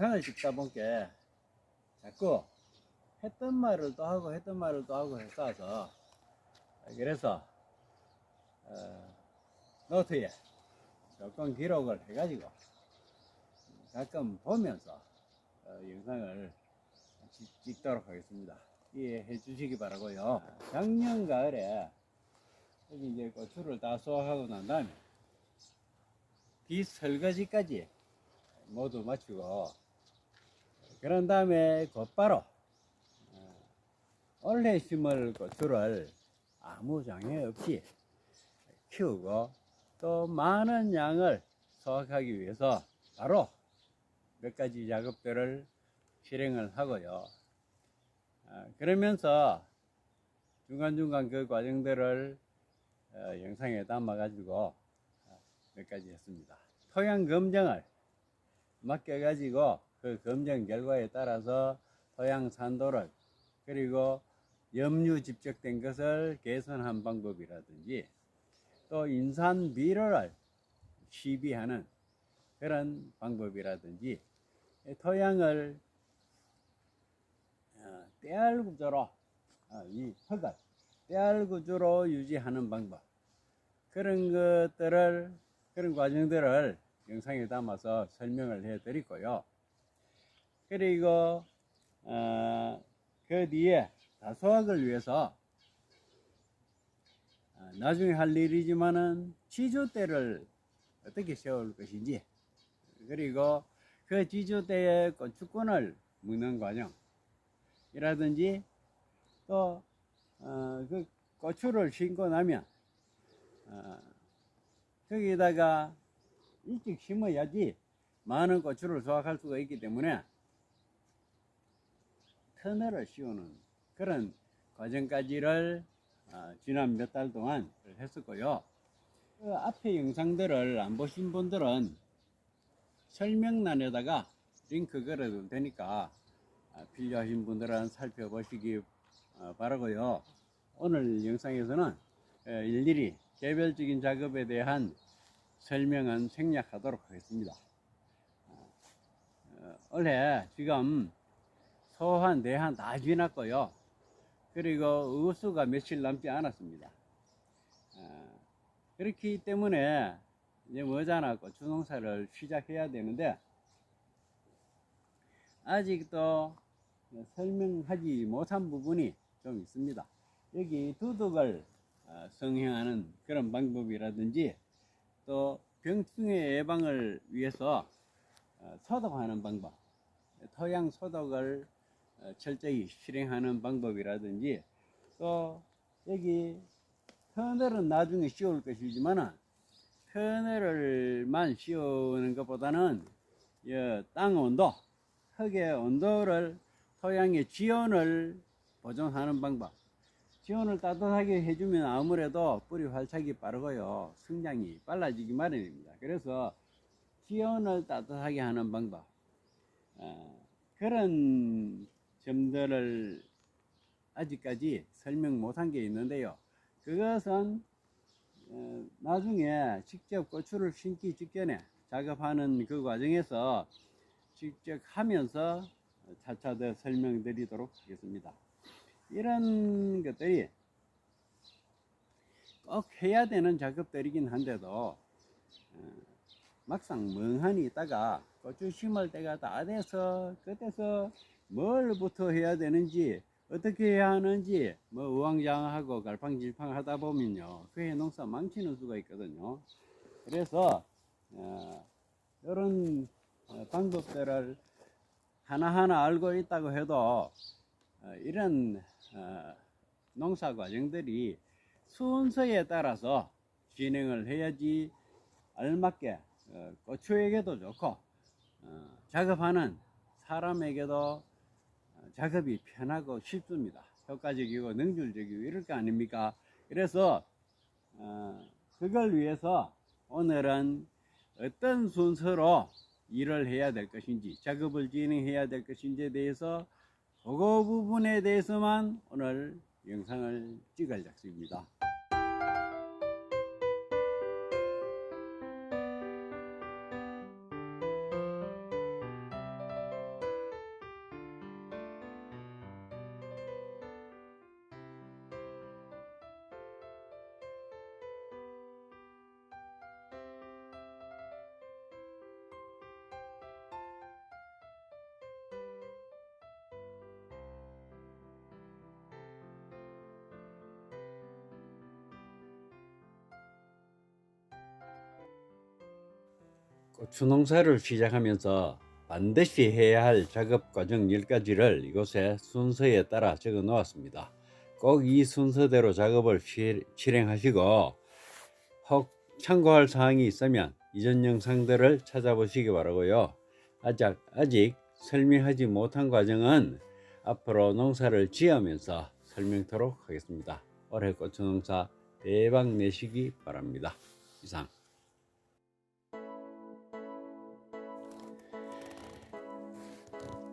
영상을 찍다 보니까 자꾸 했던 말을 또 하고 했던 말을 또 하고 했어서 그래서 어, 노트에 조금 기록을 해가지고 가끔 보면서 어, 영상을 찍- 찍도록 하겠습니다. 이해해 주시기 바라고요. 작년 가을에 여기 이제 고추를 다 수확하고 난 다음에 비설거지까지 모두 마치고 그런 다음에 곧바로 어, 올해 심을 고추를 아무 장애 없이 키우고 또 많은 양을 수확하기 위해서 바로 몇 가지 작업들을 실행을 하고요. 아, 그러면서 중간중간 그 과정들을 어, 영상에 담아가지고 어, 몇 가지 했습니다. 토양 검정을 맡겨가지고 그 검정 결과에 따라서 토양 산도를 그리고 염류 집적된 것을 개선한 방법이라든지 또 인산 비료를 시비하는 그런 방법이라든지 토양을 어, 떼알 구조로 어, 이 흙을 떼알 구조로 유지하는 방법 그런 것들을 그런 과정들을 영상에 담아서 설명을 해 드리고요. 그리고 어, 그 뒤에 다소학을 위해서 어, 나중에 할 일이지만은 지조대를 어떻게 세울 것인지 그리고 그 지조대의 고추권을 묶는 과정 이라든지 또 어, 그 고추를 심고 나면 어, 거기다가 일찍 심어야지 많은 고추를 수확할 수가 있기 때문에 터널을 씌우는 그런 과정까지를 어, 지난 몇 달 동안 했었고요. 그 앞에 영상들을 안 보신 분들은 설명란에다가 링크 걸어도 되니까 아, 필요하신 분들은 살펴보시기 어, 바라고요. 오늘 영상에서는 어, 일일이 개별적인 작업에 대한 설명은 생략하도록 하겠습니다. 어, 어, 올해 지금 소환, 대한 다 지났고요. 그리고 의수가 며칠 남지 않았습니다. 어, 그렇기 때문에 이제 머지않았고 주농사를 시작해야 되는데 아직도 설명하지 못한 부분이 좀 있습니다. 여기 두둑을 어, 성형하는 그런 방법이라든지 또 병충해 예방을 위해서 어, 소독하는 방법, 토양 소독을 어, 철저히 실행하는 방법이라든지 또 여기 터널은 나중에 씌울 것이지만은 터널을만 씌우는 것보다는 이땅 온도, 흙의 온도를 토양의 지온을 보존하는 방법. 지온을 따뜻하게 해주면 아무래도 뿌리 활착이 빠르고요. 성장이 빨라지기 마련입니다. 그래서 지온을 따뜻하게 하는 방법. 어, 그런 점들을 아직까지 설명 못한 게 있는데요. 그것은 어, 나중에 직접 고추를 심기 직전에 작업하는 그 과정에서 직접 하면서 차차 더 설명드리도록 하겠습니다. 이런 것들이 꼭 해야 되는 작업들이긴 한데도 어, 막상 멍하니 있다가 고추 심을 때가 다 돼서 그때서 뭘부터 해야 되는지 어떻게 해야 하는지 뭐 우왕좌왕하고 갈팡질팡 하다 보면요 그해 농사 망치는 수가 있거든요. 그래서 어, 이런 어, 방법들을 하나하나 알고 있다고 해도 어, 이런 어, 농사 과정들이 순서에 따라서 진행을 해야지 알맞게 어, 고추에게도 좋고 어, 작업하는 사람에게도 어, 작업이 편하고 쉽습니다. 효과적이고 능률적이고 이럴 거 아닙니까? 그래서 어, 그걸 위해서 오늘은 어떤 순서로 일을 해야 될 것인지 작업을 진행해야 될 것인지에 대해서 그 부분에 대해서만 오늘 영상을 찍을 작습니다. 고추 농사를 시작하면서 반드시 해야 할 작업 과정 10가지를 이곳에 순서에 따라 적어 놓았습니다. 꼭 이 순서대로 작업을 시- 실행하시고 혹 참고할 사항이 있으면 이전 영상들을 찾아보시기 바라고요. 아직, 아직 설명하지 못한 과정은 앞으로 농사를 지으면서 설명토록 하겠습니다. 올해 고추 농사 대박 내시기 바랍니다. 이상.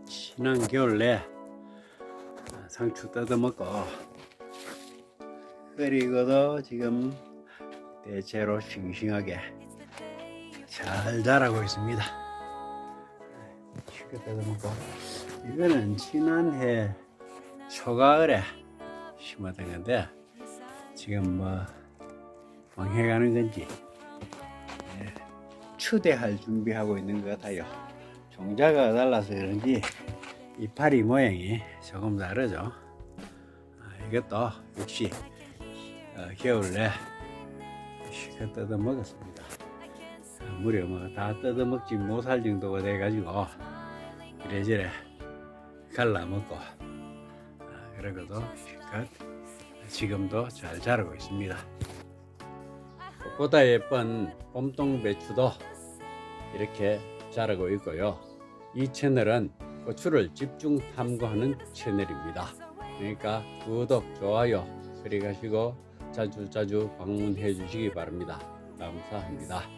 지난 겨울 내 상추 뜯어먹고 그리고도 지금 대체로 싱싱하게 잘 자라고 있습니다. 쉽게 뜯어먹고 이거는 지난해 초가을에 심었던 건데 지금 뭐 망해가는 건지 예, 추대할 준비하고 있는 것 같아요. 종자가 달라서 그런지 이파리 모양이 조금 다르죠. 아, 이것도 역시 어, 겨울에 쉽게 뜯어 먹었습니다. 아, 무려 뭐 다 뜯어 먹지 못할 정도가 돼 가지고 이래저래 갈라 먹고 아, 그러고도 실컷 지금도 잘 자라고 있습니다. 꽃보다 예쁜 봄동 배추도 이렇게 자라고 있고요. 이 채널은 고추를 집중 탐구하는 채널입니다. 그러니까 구독, 좋아요 클릭하시고 자주 자주 방문해 주시기 바랍니다. 감사합니다.